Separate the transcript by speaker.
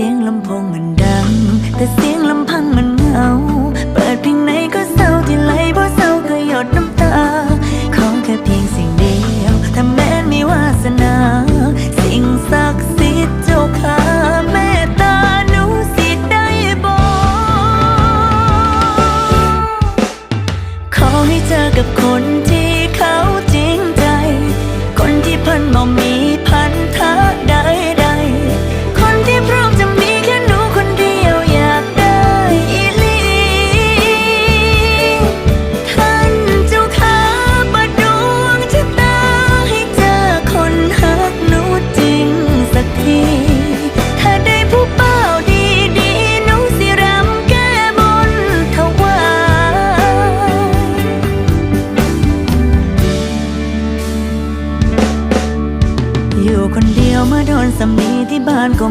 Speaker 1: สียงลำโพงมันดัง แต่เสียงลำพังมันเหงา เปิดเพลงไหนก็เศร้าที่ไหลบ่เศร้าก็หยดน้ำตา ของแค่เพียงสิ่งเดียวถ้าแม้นมีวาสนา สิ่งศักดิ์สิทธิ์เจ้าค่ะแม่ตาหนูสิได้บอก ขอให้เจอกับคน มาโดนสามีที่บ้านก็